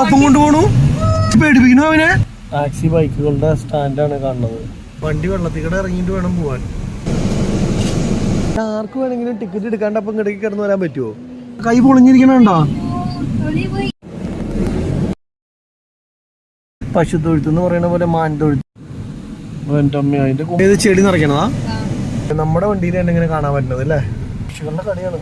ഒപ്പം കൊണ്ടുപോണു പേടിപ്പിക്കണു അവനെ? ടാക്സി ബൈക്കുകളുടെ സ്റ്റാൻഡാണ് കാണുന്നത്. വണ്ടി വെള്ളത്തിൽ കൂടെ ഇറങ്ങിയിട്ട് വേണം പോവാൻ. ആർക്ക് വേണമെങ്കിലും ടിക്കറ്റ് എടുക്കാണ്ട് അപ്പം ഇടയ്ക്ക് കിടന്നു വരാൻ പറ്റുമോ കൈ പൊളിഞ്ഞിരിക്കണുണ്ടോ? പശു തൊഴുത്ത് എന്ന് പറയുന്ന പോലെ മാൻ തൊഴുത്ത് എന്റെ അമ്മ അതിന്റെ ചെടി നിറയ്ക്കണതാ? നമ്മുടെ വണ്ടിയിൽ തന്നെ ഇങ്ങനെ കാണാൻ പറ്റുന്നത് അല്ലേ? പശുക്കളുടെ കടയാണ്.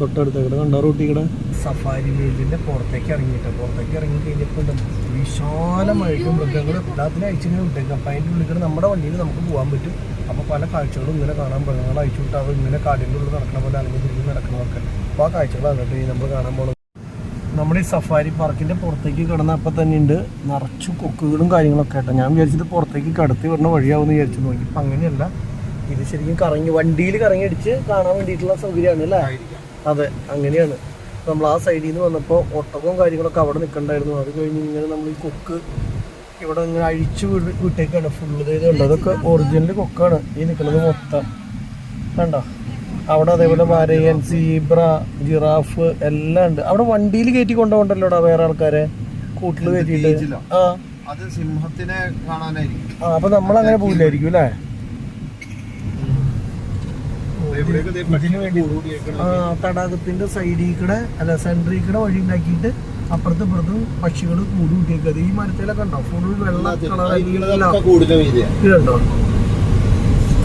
തൊട്ടടുത്ത കട കണ്ടോ റൂട്ടി ഇവിടെ സഫാരി വേജിന്റെ പുറത്തേക്ക് ഇറങ്ങിയിട്ട് പുറത്തേക്ക് ഇറങ്ങി കഴിഞ്ഞപ്പോൾ വിശാലമായിട്ട് മൃഗങ്ങൾ എല്ലാത്തിനും അയച്ചിങ്ങനെ വിട്ടേക്കും അപ്പം അതിന്റെ ഉള്ളിൽ കൂടെ നമ്മുടെ വണ്ടിയിൽ നമുക്ക് പോകാൻ പറ്റും. അപ്പോൾ പല കാഴ്ചകളും ഇങ്ങനെ കാണാൻ മൃഗങ്ങൾ അയച്ചു വിട്ട് അവർ ഇങ്ങനെ കാടിന്റെ ഉള്ളിൽ നടക്കണ പോലെ അല്ലെങ്കിൽ തിരിഞ്ഞ് നടക്കണമൊക്കെ അപ്പോൾ ആ കാഴ്ചകളാണ് കേട്ടോ ഈ നമ്മൾ കാണാൻ പോകുന്നത് നമ്മുടെ ഈ സഫാരി പാർക്കിന്റെ പുറത്തേക്ക് കിടന്ന അപ്പം തന്നെ ഉണ്ട് നിറച്ചു കൊക്കുകളും കാര്യങ്ങളൊക്കെ ആയിട്ട് ഞാൻ വിചാരിച്ചത് പുറത്തേക്ക് കടത്തി വരുന്ന വഴിയാവുമെന്ന് വിചാരിച്ചു. നോക്കി അപ്പം അങ്ങനെയല്ല. ഇത് ശരിക്കും കറങ്ങി വണ്ടിയിൽ കറങ്ങി അടിച്ച് കാണാൻ വേണ്ടിയിട്ടുള്ള സൗകര്യമാണ് അല്ലേ? അതെ അങ്ങനെയാണ്. നമ്മൾ ആ സൈഡിൽ നിന്ന് വന്നപ്പോൾ ഒട്ടകവും കാര്യങ്ങളൊക്കെ അവിടെ നിൽക്കണ്ടായിരുന്നു അത് കഴിഞ്ഞ് ഇങ്ങനെ നമ്മൾ ഈ കൊക്ക് ഇവിടെ ഇങ്ങനെ അഴിച്ചു വിട് വിട്ടേക്കാണ്. ഫുള്ള് ഇതുണ്ട് അതൊക്കെ ഒറിജിനൽ കൊക്കാണ്. ഈ നിൽക്കുന്നത് മൊത്തം. കണ്ടോ? അവിടെ അതേപോലെ വരയൻ സീബ്ര ജിറാഫ് എല്ലാം ഉണ്ട്. അവിടെ വണ്ടിയിൽ കയറ്റി കൊണ്ടുപോകണ്ടല്ലോടാ വേറെ ആൾക്കാരെ? കൂട്ടിൽ കയറ്റിയിട്ട് ആ. അത് സിംഹത്തിനെ കാണാനായിരിക്കും. ആ അപ്പൊ നമ്മൾ അങ്ങനെ പോയില്ലായിരിക്കും അല്ലേ എവിടെയൊക്കെ ദേ ഇതിന് വേണ്ടി ആ തടാകത്തിന്റെ സൈഡിൽ കൂടെ അല്ല സെൻട്രിൽ കൂടെ വഴി ഉണ്ടാക്കിയിട്ട് അപ്പുറത്തും ഇപ്പുറത്തും പക്ഷികൾ കൂടി കൂട്ടിയേക്കത് ഈ മരത്തിലൊക്കെ ഉണ്ടോ? ഫുൾ വെള്ള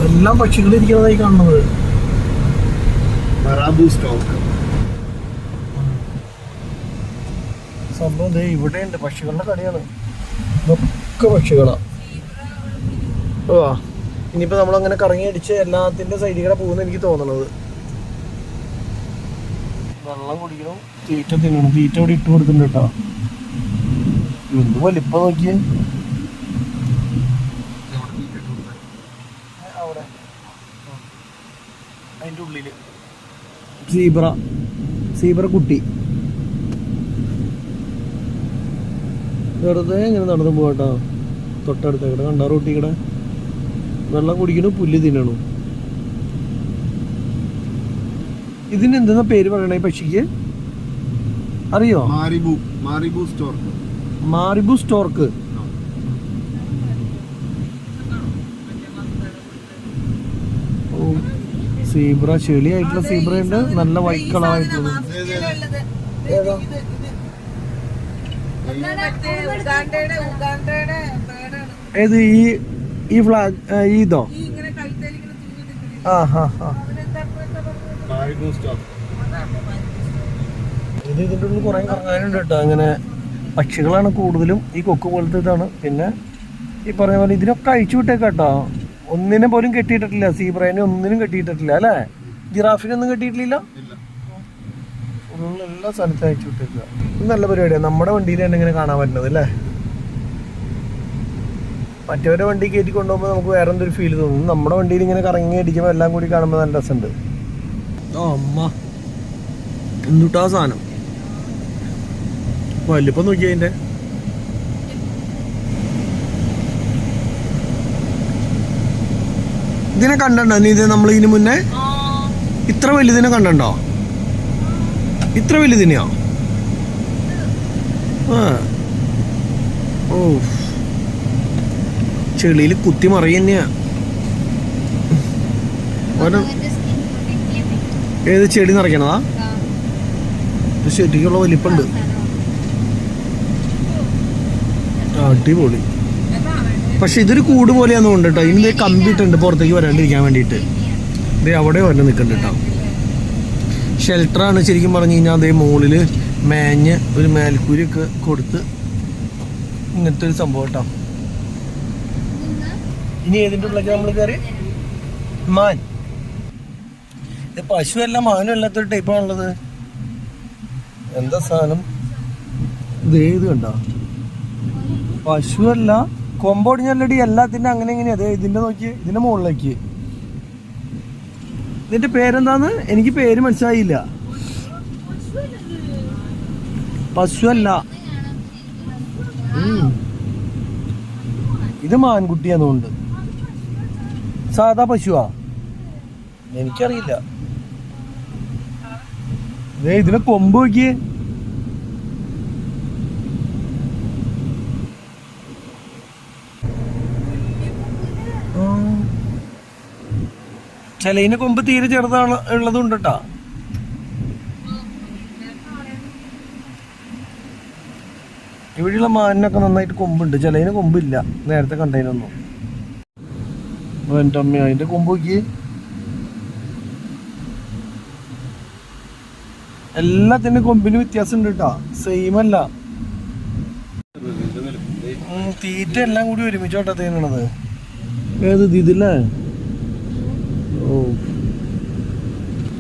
എല്ലാം പക്ഷികൾ ഇരിക്കുന്നതായി കാണുന്നത്. മറാബു സ്റ്റോക്ക് സംഭവം ദേ ഇവിടെ ഉണ്ട് പക്ഷികളുടെ കടയാണ്. ഇതൊക്കെ പക്ഷികളാ. ഓ ഇനിയിപ്പോ നമ്മളങ്ങനെ കറങ്ങി അടിച്ച് എല്ലാത്തിന്റെ സൈഡിൽ കൂടെ പോകുന്ന എനിക്ക് തോന്നണത്. വെള്ളം കുടിക്കണം തീറ്റ തിന്നണം. തീറ്റ ഇവിടെ ഇട്ട് കൊടുക്കുന്നുണ്ട് കേട്ടോ. എന്ത് വലിപ്പം നോക്കിയേ? അവിടെ. അതിന്റെ ഉള്ളിൽ. സീബ്ര. സീബ്ര കുട്ടി. വെറുതെ ഇങ്ങനെ നടന്നു പോകട്ടോ തൊട്ടടുത്ത കട കണ്ട റോട്ടി വെള്ളം കുടിക്കണു പുല്ല് തിന്നണു. ഇതിന് എന്താ പേര് പറയണേ ഈ പക്ഷിക്ക്? അറിയോ? Marabou marabou stork. Marabou stork. ഓ സീബ്ര ചെളിയായിട്ടുള്ള സീബ്ര ഉണ്ട്. നല്ല വൈറ്റ് കളർ ആയിട്ടുള്ളത്. ഏത് ഈ ഈ ഫ്ലാഗ് ഈ ഇതോ? ആ ഹാ ഹാ. ഇത് ഇതിന്റെ ഉള്ളിൽ കുറേ കറങ്ങാനുണ്ട് കേട്ടോ. അങ്ങനെ പക്ഷികളാണ് കൂടുതലും ഈ കൊക്ക് പോലത്തെ ഇതാണ്. പിന്നെ ഈ പറഞ്ഞ പോലെ ഇതിനൊക്കെ അഴിച്ചു വിട്ടേക്കാം കേട്ടോ. ഒന്നിനെ പോലും കെട്ടിയിട്ടിട്ടില്ല. സീബ്രേനെ ഒന്നിനും കെട്ടിയിട്ടില്ല അല്ലേ? ജിറാഫിനൊന്നും കെട്ടിയിട്ടില്ല എല്ലാ സ്ഥലത്തും അയച്ചു വിട്ടേക്കുക നല്ല പരിപാടിയാണ് നമ്മുടെ വണ്ടിയിൽ തന്നെ ഇങ്ങനെ കാണാൻ പറ്റുന്നത് അല്ലേ? മറ്റവരുടെ വണ്ടി കയറ്റി കൊണ്ടുപോകുമ്പോൾ നമുക്ക് വേറെ എന്തൊരു ഫീൽ തോന്നും. നമ്മുടെ വണ്ടിയിൽ ഇങ്ങനെ കറങ്ങി അടിക്കുമ്പോൾ എല്ലാം കൂടി കാണുമ്പോൾ നല്ല രസമുണ്ട്. അമ്മ. എന്തുട്ടാ സാധനം? വലിപ്പം നോക്കി അതിന്റെ ഇതിനെ കണ്ടോ? നീ ഇത് നമ്മൾ ഇതിനു മുന്നേ? ഇത്ര വലുതിനെ കണ്ടോ? ഇത്ര വലുതിനെയോ ആ. ഓ. ചെളിയിൽ കുത്തി മറിയന്നെയാ ഏത് ചെടി നിറയ്ക്കണതാ? ഇത് ശരിക്കുള്ള വലിപ്പുണ്ട്. അടിപൊളി. പക്ഷെ ഇതൊരു കൂട് പോലെയാന്ന് കൊണ്ട് കേട്ടോ. ഇനി കമ്പിട്ടുണ്ട് പുറത്തേക്ക് വരാണ്ടിരിക്കാൻ വേണ്ടിയിട്ട്. ഇത് അവിടെ വരെ നിൽക്കുന്നുണ്ട് കേട്ടോ. ഷെൽട്ടറാണ് ശരിക്കും പറഞ്ഞു കഴിഞ്ഞാൽ അതേ മുകളിൽ മേഞ്ഞ് ഒരു മേൽക്കൂരിയൊക്കെ കൊടുത്ത് ഇങ്ങനത്തെ ഒരു സംഭവം കേട്ടോ. ഇനി ഏതിന്റെ ഉള്ളിലേക്ക് നമ്മൾ കയറി? മാൻ. ഇത് പശുവല്ല മാനും അല്ലാത്തൊരു ടൈപ്പാണുള്ളത് എന്താ സാധനം? ഇത് ഏത് കണ്ടോ? പശുവല്ല കൊമ്പൊടിഞ്ഞല്ലടി എല്ലാത്തിന്റെ അങ്ങനെ എങ്ങനെയാ അതെ ഇതിന്റെ നോക്കി ഇതിന്റെ മുകളിലേക്ക്. ഇതിന്റെ പേരെന്താന്ന്? എനിക്ക് പേര് മനസ്സിലായില്ല. പശുവല്ല. ഇത് മാൻകുട്ടിയാന്നുണ്ട് സാധാ പശുവാ? എനിക്കറിയില്ല. ഏ ഇതിനെ കൊമ്പ് നോക്കിയേ. ചിലയിന് കൊമ്പ് തീരെ ചെറുതാണ് ഉള്ളതുണ്ട് കേട്ടോ ഇവിടെയുള്ള മാനിനൊക്കെ നന്നായിട്ട് കൊമ്പുണ്ട്. ചിലതിന് കൊമ്പില്ല. നേരത്തെ കണ്ടതിനൊന്നും. എന്റെ അമ്മ അതിന്റെ കൊമ്പ് നോക്കി എല്ലാത്തിന്റെ കൊമ്പിന് വ്യത്യാസം ഉണ്ട് കേട്ടാ സെയിം അല്ല തീറ്റ എല്ലാം കൂടി ഒരുമിച്ചോട്ടാ തേനണത് ഏത് ഇത് ഇതില്ലേ ഓ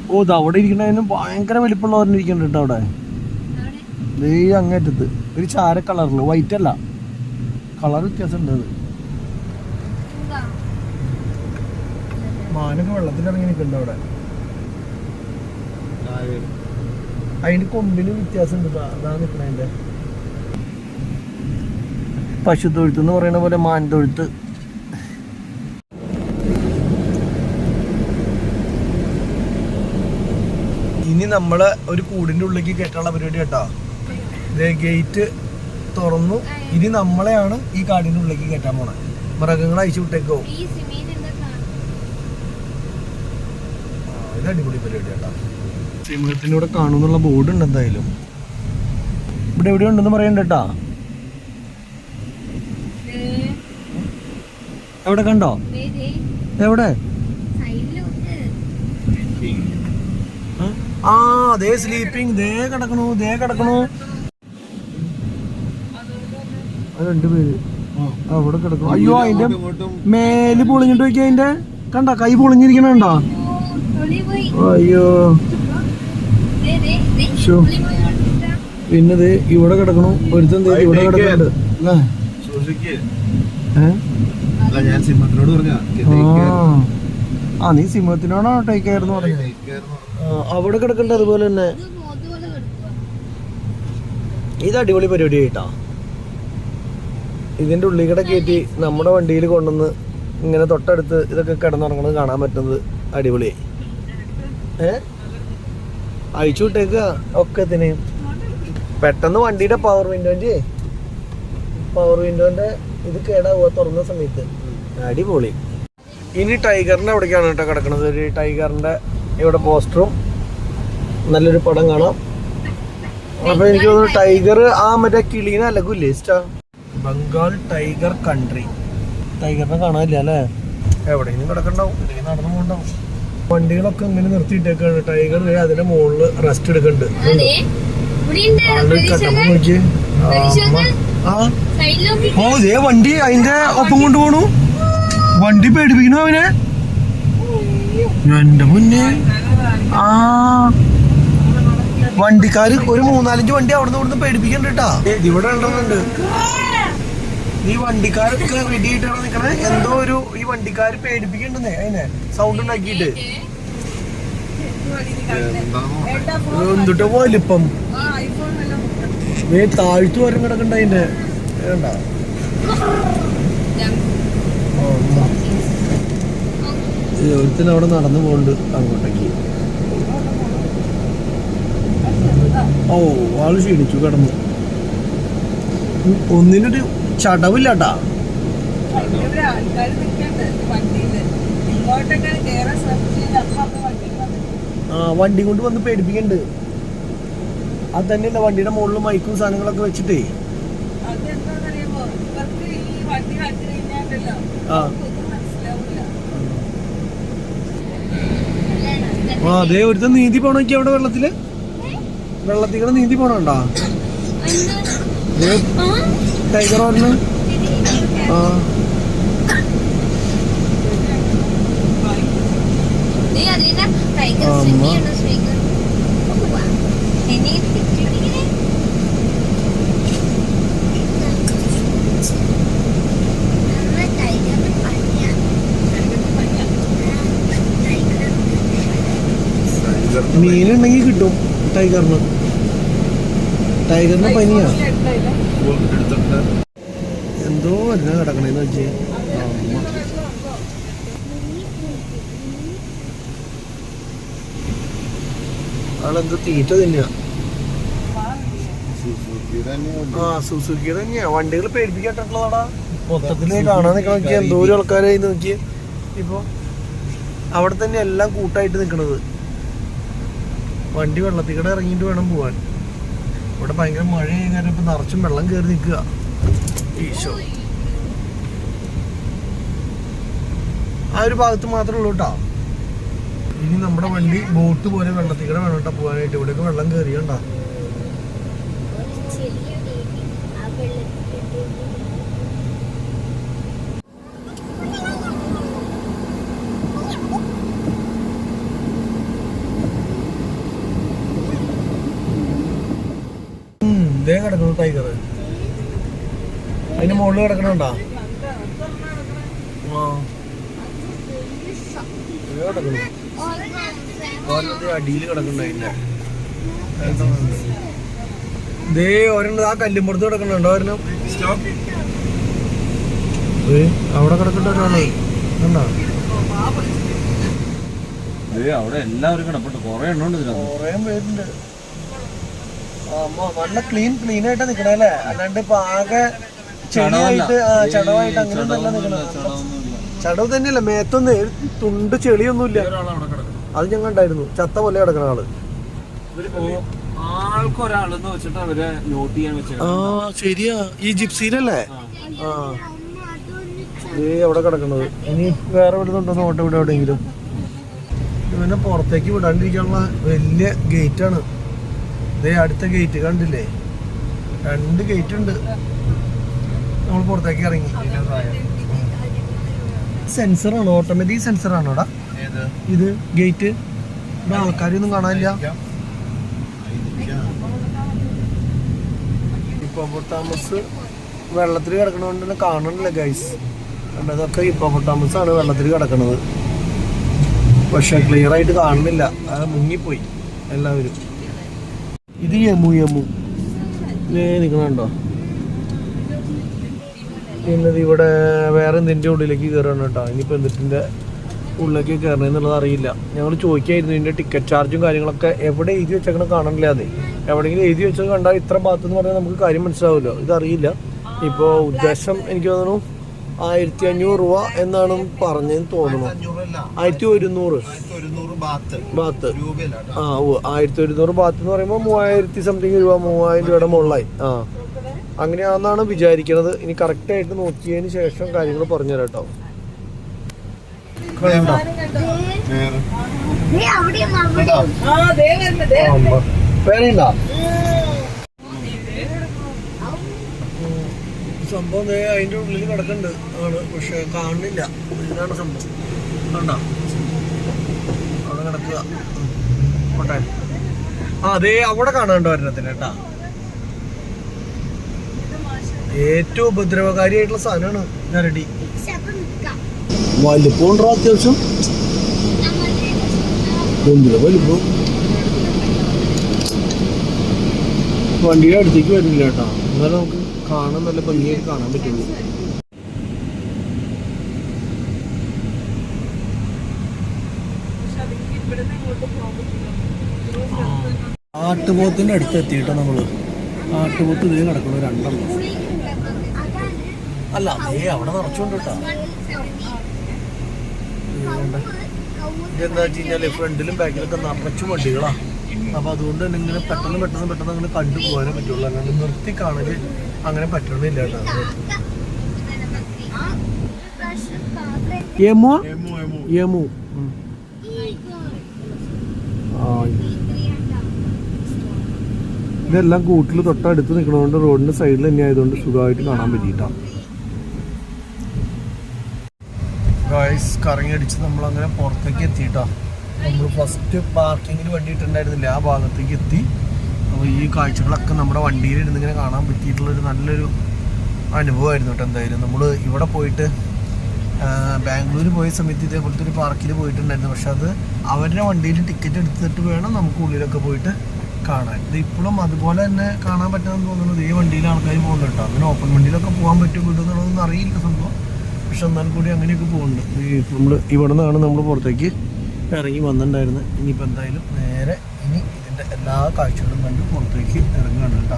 ഓ ഇത് അവിടെ ഇരിക്കണതിന് ഭയങ്കര വലിപ്പമുള്ള ഒരെണ്ണം ഇരിക്കുന്നുണ്ട് കേട്ടോ അവിടെ ദേ അങ്ങേറ്റത്ത് ഒരു ചാര കളറിൽ വൈറ്റ് അല്ല കളർ വ്യത്യാസം ഉണ്ട് അത് മാനൊക്കെ വെള്ളത്തിലിറങ്ങി നിൽക്കുന്നുണ്ട് അവിടെ. അതിന്റെ കൊമ്പിന് വ്യത്യാസം അതാണ് അതാ നിൽക്കണതിന്റെ പശു തൊഴുത്ത് എന്ന് പറയുന്ന പോലെ മാൻ തൊഴുത്ത് ഇനി നമ്മളെ ഒരു കൂടിന്റെ ഉള്ളിലേക്ക് കേട്ടാനുള്ള പരിപാടി കേട്ടോ. ഗേറ്റ് തുറന്നു. ഇനി നമ്മളെയാണ് ഈ കാടിന്റെ ഉള്ളിലേക്ക് കേട്ടാൻ പോണേ. മൃഗങ്ങളെ അയച്ചു വിട്ടേക്കോ ആ, ഇത് അടിപൊളി പരിപാടിയാണ് കേട്ടോ. സിംഹത്തിനൂടെ കാണുന്നുള്ള ബോർഡ് ഉണ്ട് എന്തായാലും. ഇവിടെ എവിടെ ഉണ്ടെന്ന് പറയണ്ട കേട്ടാ. എവിടെ കണ്ടോ? എവിടെ? ആ? ദേ സ്ലീപ്പിംഗ് ദേ കിടക്കണു ദേ കിടക്കണു. രണ്ടുപേര് അവിടെ കിടക്കണു. അയ്യോ അതിന്റെ മേൽ പൊളിഞ്ഞിട്ട് നോക്കിയ അതിന്റെ. കണ്ട കൈ പൊളിഞ്ഞിരിക്കണ അയ്യോ. പിന്നത് ഇവിടെ കിടക്കണു. ഒരുത്തൻ ഇവിടെ കിടക്കുന്നുണ്ട്. അല്ലേ ആ. നീ സിംഹത്തിനോടാ ടേക്ക് കെയർ എന്ന് പറഞ്ഞത്? അവിടെ കിടക്കണ്ട അതുപോലെ തന്നെ. ഇത് അടിപൊളി പരിപാടി ആയിട്ടാ. ഇതിന്റെ ഉള്ളിൽ കൂടെ കയറ്റി നമ്മുടെ വണ്ടിയിൽ കൊണ്ടുവന്ന് ഇങ്ങനെ തൊട്ടടുത്ത് ഇതൊക്കെ കിടന്നുറങ്ങണത് കാണാൻ പറ്റുന്നത് അടിപൊളിയായി ഏ? അഴിച്ചു വിട്ടേക്ക ഒക്കെ ഇതിനെയും പെട്ടെന്ന് വണ്ടിയുടെ പവർ വിൻഡോന്റെ പവർ വിൻഡോന്റെ ഇത് കേടാവുക തുറന്ന സമയത്ത്. അടിപൊളി. ഇനി ടൈഗറിന്റെ അവിടേക്കാണ് കേട്ടോ കിടക്കുന്നത് ഒരു ടൈഗറിന്റെ ഇവിടെ പോസ്റ്ററും നല്ലൊരു പടം കാണാം. അപ്പൊ എനിക്ക് തോന്നുന്നു ടൈഗർ ആ മറ്റേ കിളീനെ അലകൂല്ലേ ഇഷ്ടാ? Bengal tiger country. ടൈഗറിനെ കാണാനില്ല അല്ലേ? എവിടെയെങ്കിലും കിടക്കണ്ടാവും. നടന്നു പോകണ്ടാവും. വണ്ടികളൊക്കെ ഇങ്ങനെ നിർത്തിയിട്ടേക്കാണ്. ടൈഗർ അതിന്റെ മുകളിൽ റെസ്റ്റ് എടുക്കുന്നുണ്ട് നോക്കിയേ. അമ്മ. ഓ ദേ വണ്ടി അതിന്റെ ഒപ്പം കൊണ്ടുപോണു. വണ്ടി പേടിപ്പിക്കണു അവനെ? എന്റെ മുന്നേ. ആ. വണ്ടിക്കാര് ഒരു മൂന്നാലഞ്ച് വണ്ടി അവിടുന്ന് ഇവിടുന്ന് പേടിപ്പിക്കണ്ട കേട്ടാ ഇവിടെ ഉണ്ടെന്നുണ്ട്. ഈ വണ്ടിക്കാരൊക്കെ റെഡി ആയിട്ടാണ് നിക്കണേ? എന്തോ ഒരു ഈ വണ്ടിക്കാര് പേടിപ്പിക്കണ്ടെന്നേ അതിനെ സൗണ്ട് ഉണ്ടാക്കിയിട്ട്. എന്തിട്ട് വലിപ്പം? താഴ്ത്തു വരും കിടക്കണ്ട അതിന്റെ വേണ്ട ഒരുത്തിന് അവിടെ നടന്നു പോകുന്നുണ്ട് അങ്ങോട്ടേക്ക്. ഓ ആൾ ക്ഷീണിച്ചു കിടന്നു. ഒന്നിനൊരു ചടവില്ലാട്ടാ. ആ വണ്ടി കൊണ്ട് വന്ന് പേടിപ്പിക്കണ്ട്. അത് തന്നെയല്ല വണ്ടിയുടെ മുകളിൽ മൈക്കും സാധനങ്ങളൊക്കെ വെച്ചിട്ടേ. ആ. അതെ ഒരുത്തൻ നീന്തി പോണോക്കി അവിടെ വെള്ളത്തിൽ? വെള്ളത്തിൽ കൂടെ നീന്തി പോണോണ്ടാ ടൈഗർ വന്ന്? ആ. മീനുണ്ടെങ്കിൽ കിട്ടും ടൈഗറിന്. ടൈഗറിന് പനിയാ. എടുത്തിട്ട്. എന്തോ വരുന്ന കിടക്കണേന്ന് വെച്ചേ. ആളെന്തോ തീറ്റ തന്നെയാ? ആ സുസുക്കി തന്നെയാ. വണ്ടികൾ പേടിപ്പിക്കട്ടുള്ളതാടാ മൊത്തത്തിൽ കാണാൻ നിക്കണ എന്തോ ഒരു ആൾക്കാരായി നോക്കിയ. ഇപ്പൊ അവിടെ തന്നെ എല്ലാം കൂട്ടായിട്ട് നിക്കണത്. വണ്ടി വെള്ളത്തിൽ കൂടെ ഇറങ്ങിയിട്ട് വേണം പോവാൻ. ഇവിടെ ഭയങ്കര മഴയായ കാരണം ഇപ്പൊ നിറച്ചും വെള്ളം കയറി നിൽക്കുക. ഈശോ. ആ ഒരു ഭാഗത്ത് മാത്രമേ ഉള്ളൂ കേട്ടോ. ഇനി നമ്മുടെ വണ്ടി ബോട്ട് പോലെ വെള്ളത്തിൽ കൂടെ കേട്ടോ പോകാനായിട്ട്. ഇവിടെയൊക്കെ വെള്ളം കയറിയണ്ടാ ഇതേ കിടക്കുന്നു ടൈഗർ അതിന് മുകളിൽ കിടക്കണുണ്ടോ? ആ. ദേ കിടക്കുന്നു ഓരോ അടിയിൽ കിടക്കണ്ട ദേ ഒരെണ്ണം ആ കല്ലുമ്പുറത്ത് കിടക്കണുണ്ടോ ഒരെണ്ണം? അവിടെ കിടക്കണ്ട ഒരാൾ. കണ്ടോ? അവിടെ എല്ലാവരും കിടപ്പുണ്ട്. കൊറേ ഇതിനകത്ത്. കൊറേ പേരുണ്ട്. നല്ല ക്ലീൻ ക്ലീൻ ആയിട്ട് നിക്കണേ അല്ലേ? അല്ലാണ്ട് ഇപ്പൊ ആകെ ചെളിയായിട്ട് ആ, ചടവായിട്ട് അങ്ങനെ നല്ല നിക്കണ ചടവ് തന്നെയല്ല? മേത്തൊന്ന് തുണ്ട് ചെളിയൊന്നുമില്ല. അത് ഞങ്ങൾ ഉണ്ടായിരുന്നു ചത്ത പോലെ കിടക്കണ ആൾ. ആൾക്കൊരാളെന്ന് വെച്ചിട്ട് അവരെ നോട്ട് ചെയ്യാൻ വെച്ച ആ ശരിയാ. ഈ ജിപ്സിയിലല്ലേ ആ. ഏ അവിടെ കിടക്കണത് ഇനി വേറെ വിടുന്നുണ്ടോ നോട്ട് ഇവിടെ എവിടെയെങ്കിലും? ഇവനെ പുറത്തേക്ക് വിടാണ്ടിരിക്കാനുള്ള വലിയ ഗേറ്റ് ഇതേ അടുത്ത ഗേറ്റ് കണ്ടില്ലേ? രണ്ട് ഗേറ്റ് ഉണ്ട്. നമ്മൾ പുറത്തേക്ക് ഇറങ്ങി. സെൻസറാണോ ഓട്ടോമാറ്റിക് സെൻസറാണോടാ? ഏത്? ഇത് ഗേറ്റ് ഇവിടെ ആൾക്കാരൊന്നും കാണാനില്ല. ഹിപ്പോപ്പൊട്ടാമസ് വെള്ളത്തിൽ കിടക്കണോണ്ട് തന്നെ കാണണില്ല ഗൈസ് കണ്ടതൊക്കെ ഹിപ്പോപ്പൊട്ടാമസ് ആണ് വെള്ളത്തിൽ കിടക്കണത്. പക്ഷെ ക്ലിയർ ആയിട്ട് കാണുന്നില്ല. അത് മുങ്ങിപ്പോയി എല്ലാവരും. ഇത് യമു യമു. നിൽക്കണുണ്ടോ പിന്നെ ഇവിടെ വേറെ എന്തിന്റെ ഉള്ളിലേക്ക് കയറണം കേട്ടോ. ഇനിയിപ്പോൾ എന്തിന്റെ ഉള്ളിലേക്ക് കയറണം എന്നുള്ളത് അറിയില്ല. ഞങ്ങൾ ചോദിക്കായിരുന്നു ഇതിന്റെ ടിക്കറ്റ് ചാർജും കാര്യങ്ങളൊക്കെ എവിടെ എഴുതി വെച്ചേക്കണം കാണണില്ല അതെ. എവിടെയെങ്കിലും എഴുതി വെച്ചത് കണ്ടാൽ ഇത്ര ഭാഗത്ത് എന്ന് പറഞ്ഞാൽ നമുക്ക് കാര്യം മനസ്സിലാവുമല്ലോ. ഇതറിയില്ല. ഇപ്പോൾ ഉദ്ദേശം എനിക്ക് തോന്നുന്നു ആയിരത്തി അഞ്ഞൂറ് രൂപ എന്നാണ് പറഞ്ഞു തോന്നുന്നു. ആയിരത്തി ഒരുന്നൂറ് ബാത്ത്. ആ ഓ ആയിരത്തി ഒരുന്നൂറ് ബാത്ത് എന്ന് പറയുമ്പോൾ മൂവായിരത്തി സംതിങ് രൂപ മൂവായിരം രൂപയുടെ മുകളിലായി. ആ. അങ്ങനെയാണെന്നാണ് വിചാരിക്കുന്നത് ഇനി കറക്റ്റ് ആയിട്ട് നോക്കിയതിന് ശേഷം കാര്യങ്ങൾ പറഞ്ഞുതരാം കേട്ടോ. കണ്ടോ? വേറെ കണ്ടോ? ആ ദേ വരുന്നു ദേ ആ, അമ്മ. പേരെയുണ്ടോ? സംഭവം അതിന്റെ ഉള്ളിൽ കിടക്കുന്നുണ്ട് ആണ്. പക്ഷെ കാണുന്നില്ല. ഇതാണ് സംഭവം. കണ്ടോ? അവിടെ കിടക്കുക. ആ അതേ അവിടെ കാണാണ്ട് വരണത്തിന് കേട്ടാ. ഏറ്റവും ഉപദ്രവകാരിയായിട്ടുള്ള സാധനമാണ് ഞരടി. വലിപ്പമുണ്ടോ അത്യാവശ്യം? എന്തിനാ വണ്ടിയുടെ അടുത്തേക്ക് വരുന്നില്ല കേട്ടോ. എന്നാലും നമുക്ക് കാണാൻ നല്ല ഭംഗിയായിട്ട് കാണാൻ പറ്റുള്ളൂ. ആട്ടുപോത്തിന്റെ അടുത്ത് എത്തിയിട്ടോ നമ്മൾ? ആട്ടുപോത്ത് ഇതേ നടക്കുന്നു രണ്ടെണ്ണം. അല്ല അതേ അവിടെ നിറച്ചുകൊണ്ട് ഫ്രണ്ടിലും ബാക്കിലൊക്കെ നിറച്ചു വണ്ടികളാ അപ്പൊ അതുകൊണ്ട് തന്നെ ഇങ്ങനെ പെട്ടെന്ന് പെട്ടെന്ന് പെട്ടെന്ന് അങ്ങനെ കണ്ടു പോകാനേ പറ്റുള്ളൂ. അങ്ങനെ നിർത്തി കാണൽ അങ്ങനെ പറ്റണില്ല കേട്ടോ. യമു? യമു ഇതെല്ലാം കൂട്ടിൽ തൊട്ടടുത്ത് നിൽക്കണതുകൊണ്ട് റോഡിന്റെ സൈഡിൽ തന്നെ ആയതുകൊണ്ട് സുഖമായിട്ട് കാണാൻ പറ്റിയിട്ടാ. ഗായ്സ് കറങ്ങി അടിച്ച് നമ്മൾ അങ്ങനെ പുറത്തേക്ക് എത്തിയിട്ടാ. നമ്മൾ ഫസ്റ്റ് പാർക്കിങ്ങിന് വണ്ടി ഇട്ടിട്ടുണ്ടായിരുന്നില്ല ആ ഭാഗത്തേക്ക് എത്തി. അപ്പോൾ ഈ കാഴ്ചകളൊക്കെ നമ്മുടെ വണ്ടിയിൽ ഇരുന്നിങ്ങനെ കാണാൻ പറ്റിയിട്ടുള്ളൊരു നല്ലൊരു അനുഭവമായിരുന്നു കേട്ടോ എന്തായാലും. നമ്മൾ ഇവിടെ പോയിട്ട് ബാംഗ്ലൂർ പോയ സമയത്ത് ഇതേപോലത്തെ ഒരു പാർക്കിൽ പോയിട്ടുണ്ടായിരുന്നു. പക്ഷെ അത് അവരുടെ വണ്ടിയിൽ ടിക്കറ്റ് എടുത്തിട്ട് വേണം നമുക്ക് ഉള്ളിലൊക്കെ പോയിട്ട് കാണാൻ. ഇത് ഇപ്പോഴും അതുപോലെ തന്നെ കാണാൻ പറ്റാന്ന് തോന്നുന്നത് ഈ വണ്ടിയിൽ ആൾക്കാർ പോകുന്നുണ്ടോ അങ്ങനെ ഓപ്പൺ വണ്ടിയിലൊക്കെ പോകാൻ പറ്റും വിടുന്നുള്ളതൊന്നും അറിയില്ല സംഭവം. പക്ഷെ എന്നാൽ കൂടി അങ്ങനെയൊക്കെ പോകുന്നുണ്ട്. നമ്മൾ ഇവിടെ നിന്നാണ് നമ്മൾ പുറത്തേക്ക് ഇറങ്ങി വന്നിട്ടുണ്ടായിരുന്നത്. ഇനിയിപ്പോൾ എന്തായാലും നേരെ ഇനി ഇതിന്റെ എല്ലാ കാഴ്ചകളും കണ്ട് പുറത്തേക്ക് ഇറങ്ങുകയാണ് കേട്ടോ.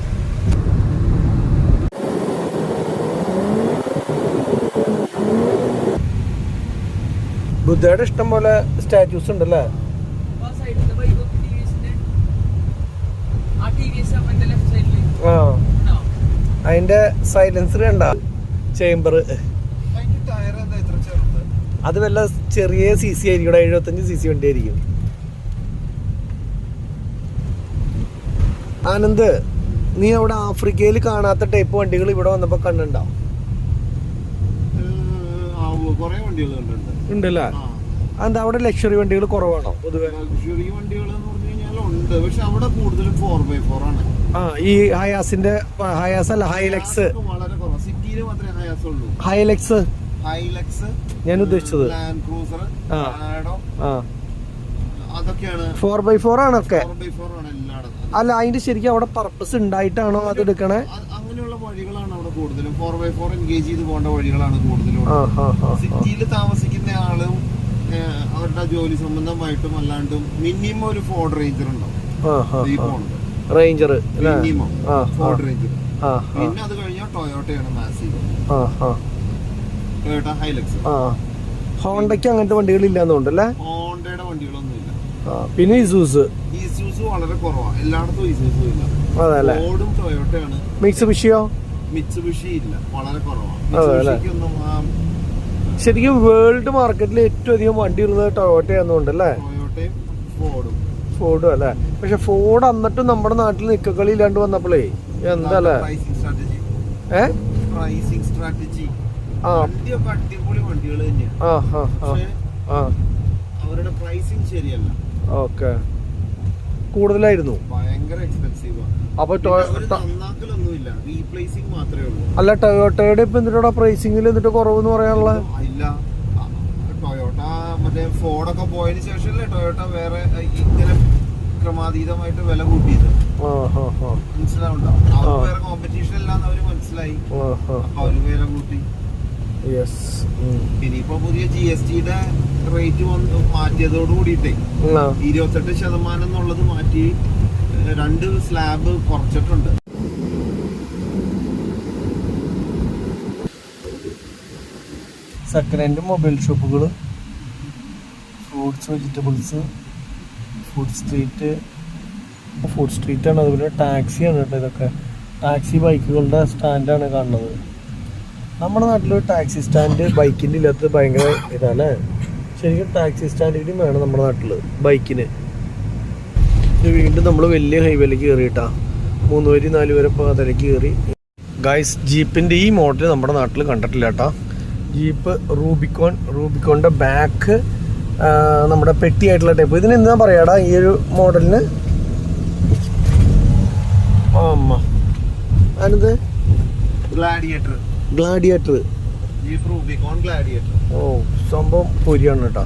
ബുദ്ധയുടെ ഇഷ്ടം പോലെ സ്റ്റാറ്റ്യൂസ് ഉണ്ടല്ലേ? ആ അതിന്റെ സൈലൻസർ കണ്ട? ചേംബർ അത് വല്ല ചെറിയ സി സി ആയിരിക്കും എഴുപത്തഞ്ച് സി സി വണ്ടി ആയിരിക്കും ആനന്ദ് നീ അവിടെ ആഫ്രിക്കയിൽ കാണാത്ത ടൈപ്പ് വണ്ടികൾ ഇവിടെ വന്നപ്പോ കണ്ടുണ്ടോ കൊറേ വണ്ടികൾ കണ്ടിട്ടുണ്ട്. ഉണ്ടല്ലേ? എന്താ അവിടെ ലക്ഷറി വണ്ടികൾ കുറവാണോ പൊതുവെ? ലക്ഷറി വണ്ടികൾ ഉണ്ട് പക്ഷെ അവിടെ കൂടുതലും ഫോർ ബൈ ഫോർ ആണ്. ആ ഈ ഹയാസിന്റെ ഹയാസ് അല്ല ഹൈലക്സ്. വളരെ കുറവ്. സിറ്റിയിൽ മാത്രമേ ഹയാസ് ഉള്ളൂ ഹൈലക്സ്. ഹൈലക്സ് ഞാൻ ഉദ്ദേശിച്ചത്. ലാൻഡ് ക്രൂസർ അതൊക്കെയാണ്. ഫോർ ബൈ ഫോർ ആണൊക്കെ. ഫോർ ബൈ ഫോർ ആണ്. അല്ല അതിന്റെ ശരിക്കും അവിടെ പർപ്പസ് ഉണ്ടായിട്ടാണോ അത് എടുക്കണേ? അങ്ങനെയുള്ള വഴികളാണ് അവിടെ കൂടുതലും. ഫോർ ബൈ ഫോർ എൻഗേജ് ചെയ്ത് പോകേണ്ട വഴികളാണ് കൂടുതലും. സിറ്റിയിൽ താമസിക്കുന്ന ആളും അവരുടെ ജോലി സംബന്ധമായിട്ടും അല്ലാണ്ടും മിനിമം ഒരു ഫോർഡ് റേഞ്ചർ ഉണ്ടാവും. റേഞ്ചർ മിനിമം ഫോർഡ് റേഞ്ചർ പിന്നെ അത് കഴിഞ്ഞാൽ ടൊയോട്ടയാണ് മാസീവ് ടൊയോട്ട ഹൈലക്സ് ഹോണ്ടയ്ക്ക് അങ്ങനത്തെ വണ്ടികൾ ഇല്ലാന്നുണ്ടല്ലേ ഹോണ്ടയുടെ വണ്ടികളൊന്നുമില്ല. ആ പിന്നെ ഇസൂസ് ഇസൂസ് വളരെ കുറവാണ് എല്ലായിടത്തും ഇസൂസു ഇല്ല. അതെ ഓടും ടൊയോട്ടയാണ് മിക്സ് വിഷയോ മിറ്റ്സുബിഷി ഇല്ല. വളരെ കുറവാണ് ശരിക്കും വേൾഡ് മാർക്കറ്റിൽ ഏറ്റവും അധികം വണ്ടി ഉള്ളത് ടൊയോട്ട ആണെന്നുണ്ടല്ലേ ടൊയോട്ടയും ഫോർഡും ഫോർഡും അല്ലേ? പക്ഷെ ഫോർഡ് എന്നിട്ടും നമ്മുടെ നാട്ടിൽ നിക്കക്കളി ഇല്ലാണ്ട് വന്നപ്പോഴേ എന്തല്ലേ? പ്രൈസിംഗ് സ്ട്രാറ്റജി ഏ? പ്രൈസിംഗ് സ്ട്രാറ്റജി ആ. അടിപൊളി വണ്ടികൾ തന്നെയാണ് അവരുടെ പ്രൈസിങ് ശരിയല്ല. ഓക്കെ. കൂടുതലായിരുന്നു? ഭയങ്കര എക്സ്പെൻസീവ് അപ്പൊ റീപ്ലേസിംഗ് മാത്രമേ ഉള്ളൂ. അല്ല ടൊയോട്ടയുടെ ഇപ്പൊ എന്തിനാ പ്രൈസിംഗിൽ എന്നിട്ട് കുറവെന്ന് പറയാനുള്ള? ഇല്ല. ടൊയോട്ട മറ്റേ ഫോർഡൊക്കെ പോയതിനു ശേഷമല്ലേ ടൊയോട്ട വേറെ ഇങ്ങനെ ക്രമാതീതമായിട്ട് വില കൂട്ടിയത്. മനസ്സിലാവുണ്ടോ അവർക്ക് വേറെ കോമ്പറ്റീഷൻ ഇല്ലാന്ന് അവർ മനസ്സിലായി. ആ ആ അപ്പൊ അവർ വില കൂട്ടി യെസ് ഇനിയിപ്പോ പുതിയ ജി എസ് ടിയുടെ റേറ്റ് വന്ന് മാറ്റിയതോട് കൂടിയിട്ടേ ഇരുപത്തെട്ട് ശതമാനം എന്നുള്ളത് മാറ്റി രണ്ട് സ്ലാബ് കുറച്ചിട്ടുണ്ട്. സെക്കൻഡ് ഹാൻഡ് മൊബൈൽ ഷോപ്പുകൾ fruits vegetables food street food street ആണ്. അതുപോലെ ടാക്സിയാണ് കേട്ടോ ഇതൊക്കെ. ടാക്സി ബൈക്കുകളുടെ സ്റ്റാൻഡാണ് കാണുന്നത്. നമ്മുടെ നാട്ടിൽ ടാക്സി സ്റ്റാൻഡ് ബൈക്കിന്റെ ഇല്ലാത്തത് ഭയങ്കര ഇതാണ്. ശരിക്കും ടാക്സി സ്റ്റാൻഡ് കൂടി വേണം നമ്മുടെ നാട്ടിൽ ബൈക്കിന്. ഇത് വീണ്ടും നമ്മൾ വലിയ ഹൈവേയിലേക്ക് കയറിയിട്ടാ. മൂന്ന് വരി നാല് വരെ പാതയിലേക്ക് കയറി. ഗൈസ് ജീപ്പിന്റെ ഈ മോഡൽ നമ്മുടെ നാട്ടിൽ കണ്ടിട്ടില്ല കേട്ടോ ജീപ്പ് റൂബിക്കോൺ റൂബിക്കോണിന്റെ ബാക്ക് നമ്മുടെ പെട്ടിയായിട്ടുള്ള ടൈപ്പ് ഇതിന് എന്താ പറയാടാ ഈ ഒരു മോഡലിന് അമ്മ. അതിനത് ഗ്ലാഡിയേറ്റർ ഗ്ലാഡിയേറ്റർ ഓ സംഭവം പൊരിയാണ് കേട്ടോ.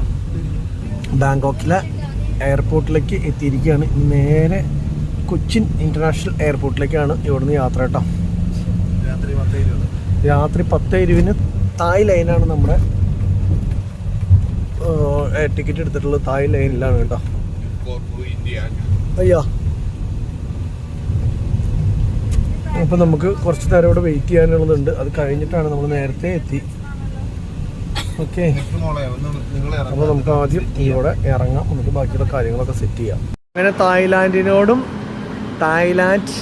ബാങ്കോക്കിലെ എയർപോർട്ടിലേക്ക് എത്തിയിരിക്കുകയാണ്. നേരെ കൊച്ചിൻ ഇന്റർനാഷണൽ എയർപോർട്ടിലേക്കാണ് ഇവിടുന്ന് യാത്ര കേട്ടോ. രാത്രി പത്തേ ഇരുപതിന് തായ് ലൈനാണ് നമ്മുടെ ടിക്കറ്റ് എടുത്തിട്ടുള്ളത്. തായ് ലൈനിലാണ് കേട്ടോ. അയ്യോ. അപ്പോൾ നമുക്ക് കുറച്ച് നേരം ഇവിടെ വെയിറ്റ് ചെയ്യാനുള്ളതുണ്ട്. അത് കഴിഞ്ഞിട്ടാണ് നമ്മൾ നേരത്തെ എത്തി. ഓക്കെ അപ്പോൾ നമുക്ക് ആദ്യം ഇവിടെ ഇറങ്ങാം. നമുക്ക് ബാക്കിയുള്ള കാര്യങ്ങളൊക്കെ സെറ്റ് ചെയ്യാം. അങ്ങനെ തായ്ലാൻഡിനോടും തായ്ലാൻഡ്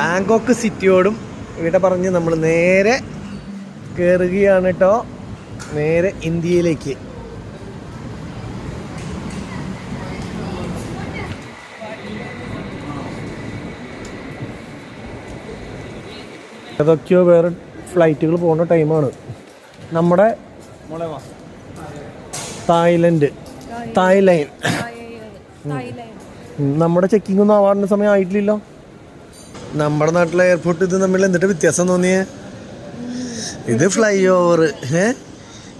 ബാങ്കോക്ക് സിറ്റിയോടും ഇവിടെ പറഞ്ഞ് നമ്മൾ നേരെ കയറുകയാണ് കേട്ടോ നേരെ ഇന്ത്യയിലേക്ക്. ഏതൊക്കെയോ വേറെ ഫ്ലൈറ്റുകൾ പോകുന്ന ടൈമാണ് നമ്മുടെ തായ്ലൻഡ് തായ്ലൈൻ. നമ്മുടെ ചെക്കിംഗ് ഒന്നും ആവാറിന് സമയം ആയിട്ടില്ലല്ലോ. നമ്മുടെ നാട്ടിലെ എയർപോർട്ട് ഇത് തമ്മിൽ എന്നിട്ട് വ്യത്യാസം തോന്നിയേ? ഇത് ഫ്ലൈ ഓവർ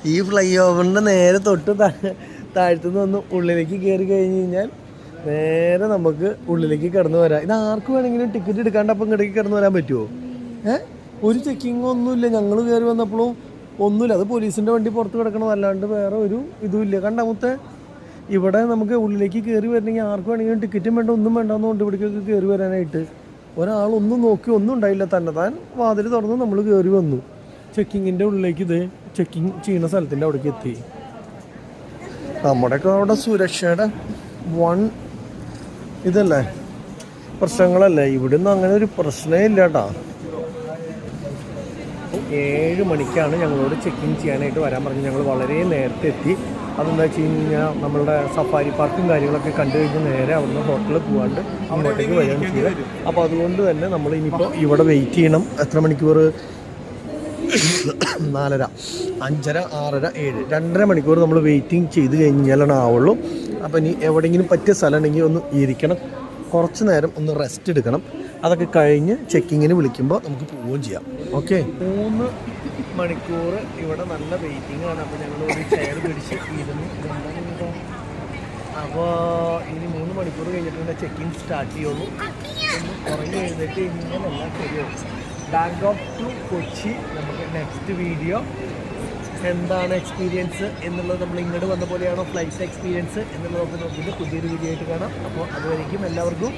ഈ ഫ്ലൈ ഓവറിന്റെ നേരെ തൊട്ട് താ- താഴത്തുനിന്ന് വന്ന് ഉള്ളിലേക്ക് കയറി കഴിഞ്ഞ് കഴിഞ്ഞാൽ നേരെ നമുക്ക് ഉള്ളിലേക്ക് കടന്നു വരാം. ഇത് ആർക്ക് വേണമെങ്കിലും ടിക്കറ്റ് എടുക്കാണ്ട് അപ്പം ഇങ്ങോട്ടേക്ക് കടന്നു വരാൻ പറ്റുമോ ഏ? ഒരു ചെക്കിങ് ഒന്നുമില്ല. ഞങ്ങൾ കയറി വന്നപ്പോഴും ഒന്നുമില്ല. അത് പോലീസിന്റെ വണ്ടി പുറത്ത് കിടക്കണം. അല്ലാണ്ട് വേറെ ഒരു ഇതുമില്ല കണ്ടാമത്തെ ഇവിടെ നമുക്ക് ഉള്ളിലേക്ക് കയറി വരണമെങ്കിൽ ആർക്ക് വേണമെങ്കിലും ടിക്കറ്റും വേണ്ട ഒന്നും വേണ്ടെന്നുകൊണ്ട് ഇവിടേക്കൊക്കെ കയറി വരാനായിട്ട്. ഒരാളൊന്നും നോക്കി ഒന്നും ഉണ്ടായില്ല. തന്നെ താൻ വാതിൽ തുറന്ന് നമ്മൾ കയറി വന്നു. ചെക്കിങ്ങിന്റെ ഉള്ളിലേക്ക് ഇത് ചെക്കിങ് ചെയ്യുന്ന സ്ഥലത്തിന്റെ അവിടേക്ക് എത്തി. നമ്മുടെയൊക്കെ അവിടെ സുരക്ഷയുടെ വൺ ഇതല്ലേ? പ്രശ്നങ്ങളല്ലേ? ഇവിടുന്ന് അങ്ങനെ ഒരു പ്രശ്നമേ ഇല്ല കേട്ടോ. ഏഴ് മണിക്കാണ് ഞങ്ങളോട് ചെക്ക് ഇൻ ചെയ്യാനായിട്ട് വരാൻ പറഞ്ഞു ഞങ്ങൾ വളരെ നേരത്തെ എത്തി. അതെന്താ വെച്ച് കഴിഞ്ഞാൽ നമ്മളുടെ സഫാരി പാർക്കും കാര്യങ്ങളൊക്കെ കണ്ടു കഴിഞ്ഞ് നേരെ അവിടുന്ന് ഹോട്ടലിൽ പോകാണ്ട് അങ്ങോട്ടേക്ക് വരികയാണ് ചെയ്തത്. അപ്പോൾ അതുകൊണ്ട് തന്നെ നമ്മൾ ഇനിയിപ്പോൾ ഇവിടെ വെയിറ്റ് ചെയ്യണം. എത്ര മണിക്കൂർ? നാലര. അഞ്ചര ആറര ഏഴ്. രണ്ടര മണിക്കൂർ നമ്മൾ വെയിറ്റിംഗ് ചെയ്ത് കഴിഞ്ഞാലാണ് ആവുള്ളൂ. അപ്പോൾ ഇനി എവിടെയെങ്കിലും പറ്റിയ സ്ഥലം ഉണ്ടെങ്കിൽ ഒന്ന് ഇരിക്കണം. കുറച്ച് നേരം ഒന്ന് റെസ്റ്റ് എടുക്കണം. അതൊക്കെ കഴിഞ്ഞ് ചെക്കിങ്ങിന് വിളിക്കുമ്പോൾ നമുക്ക് പോവുകയും ചെയ്യാം. ഓക്കെ മൂന്ന് മണിക്കൂർ ഇവിടെ നല്ല വെയിറ്റിംഗ് ആണ്. അപ്പോൾ ഞങ്ങൾ ഒരു ചെയർ പിടിച്ച് ഇരുന്ന് അപ്പോൾ ഇനി മൂന്ന് മണിക്കൂർ കഴിഞ്ഞിട്ടുണ്ട് ചെക്കിങ് സ്റ്റാർട്ട് ചെയ്യുള്ളൂ. കുറഞ്ഞ് എഴുന്നേറ്റ് ഇങ്ങനെല്ലാം ശരിയാവും. ബാങ്കോക്ക് ടു കൊച്ചി നമുക്ക് നെക്സ്റ്റ് വീഡിയോ എന്താണ് എക്സ്പീരിയൻസ് എന്നുള്ളത് നമ്മൾ ഇങ്ങോട്ട് വന്ന പോലെയാണോ ഫ്ലൈറ്റ് എക്സ്പീരിയൻസ് എന്നുള്ളത് നമുക്ക് നോക്കിയിട്ട് പുതിയൊരു വീഡിയോ ആയിട്ട് കാണാം അപ്പോൾ അതുവരേക്കും എല്ലാവർക്കും.